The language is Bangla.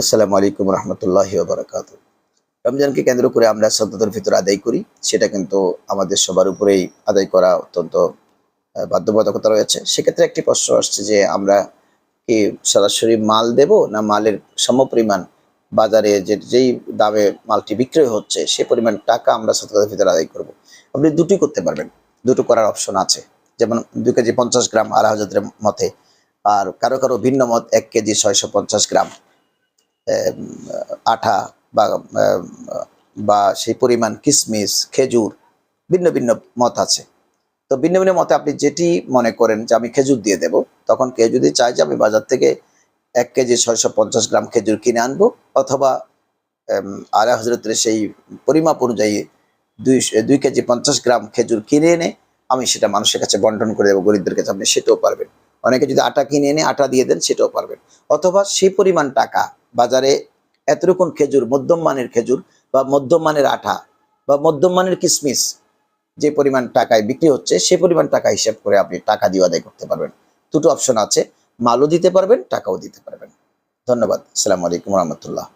আসসালামু আলাইকুম রহমতুল্লাহ বারকাত রমজানকে কেন্দ্র করে আমরা সদ্যতার ভিতর আদায় করি, সেটা কিন্তু আমাদের সবার উপরেই আদায় করা অত্যন্ত বাধ্যবাধকতা রয়েছে। সেক্ষেত্রে একটি প্রশ্ন আসছে যে, আমরা কি সরাসরি মাল দেব না মালের সমপরিমাণ বাজারে যে, যেই দামে মালটি বিক্রয় হচ্ছে, সে পরিমাণ টাকা আমরা সততার ভিতরে আদায় করব? আপনি দুটি করতে পারবেন। দুটো করার অপশন আছে। যেমন দুই কেজি পঞ্চাশ গ্রাম আলা হাজারের মতে, আর কারও কারও ভিন্ন মত, এক কেজি ছয়শো পঞ্চাশ গ্রাম। আঠা বা বা সেই পরিমাণ কিশমিশ খেজুর, ভিন্ন ভিন্ন মত আছে। তো ভিন্ন ভিন্ন মতে আপনি যেটি মনে করেন যে আমি খেজুর দিয়ে দেব, তখন কেউ যদি চায় যে আমি বাজার থেকে এক কেজি ছয়শো পঞ্চাশ গ্রাম খেজুর কিনে আনব অথবা আলা হজরতের সেই পরিমাপ অনুযায়ী দুই দুই কেজি পঞ্চাশ গ্রাম খেজুর কিনে এনে আমি সেটা মানুষের কাছে বন্টন করে দেবো, গরিবদের কাছে, আপনি সেটাও পারবেন। অনেকে যদি আটা কিনে এনে আটা দিয়ে দেন, সেটাও পারবেন। অথবা সেই পরিমাণ টাকা বাজারে এতরকম খেজুর, মধ্যম মানের খেজুর বা মধ্যম মানের আঠা বা মধ্যম মানের কিসমিস যে পরিমাণ টাকায় বিক্রি হচ্ছে, সে পরিমাণ টাকা হিসাব করে আপনি টাকা দিয়ে আদায় করতে পারবেন। দুটো অপশন আছে, মালও দিতে পারবেন, টাকাও দিতে পারবেন। ধন্যবাদ। আসসালামু আলাইকুম রহমতুল্লাহ।